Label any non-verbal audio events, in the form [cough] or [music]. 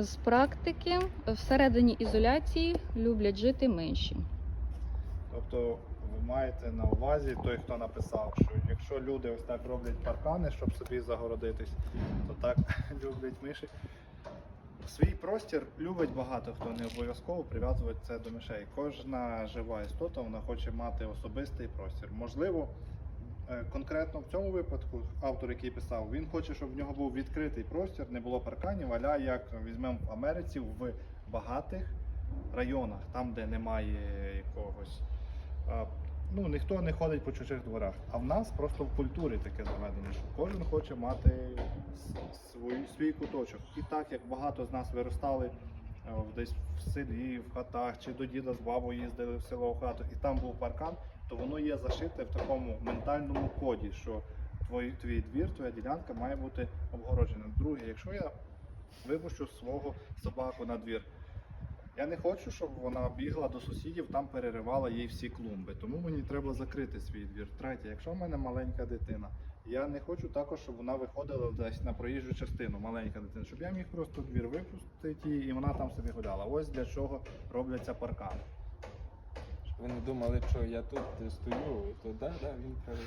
З практики всередині ізоляції люблять жити миші. Тобто ви маєте на увазі той, хто написав, що якщо люди ось так роблять паркани, щоб собі загородитись, то так [laughs] люблять миші. Свій простір любить багато хто не обов'язково прив'язувати це до мишей. Кожна жива істота вона хоче мати особистий простір. Можливо, конкретно в цьому випадку автор, який писав, він хоче, щоб в нього був відкритий простір, не було парканів, аля як візьмемо в Америці в багатих районах, там, де немає якогось. Ну, ніхто не ходить по чужих дворах. А в нас просто в культурі таке заведено, що кожен хоче мати свій, свій куточок. І так як багато з нас виростали е, десь в селі, в хатах, чи до діда з бабою їздили в село в хату, і там був паркан, то воно є зашите в такому ментальному коді, що твій, твій двір, твоя ділянка має бути обгороджена. Друге, якщо я випущу свого собаку на двір, я не хочу, щоб вона бігла до сусідів, там переривала їй всі клумби. Тому мені треба закрити свій двір. Третє, якщо в мене маленька дитина, я не хочу також, щоб вона виходила десь на проїжджу частину, маленька дитина, щоб я міг просто двір випустити її, і вона там собі гуляла. Ось для чого робляться паркани. Щоб ви не думали, що я тут стою, то да, да, він правий.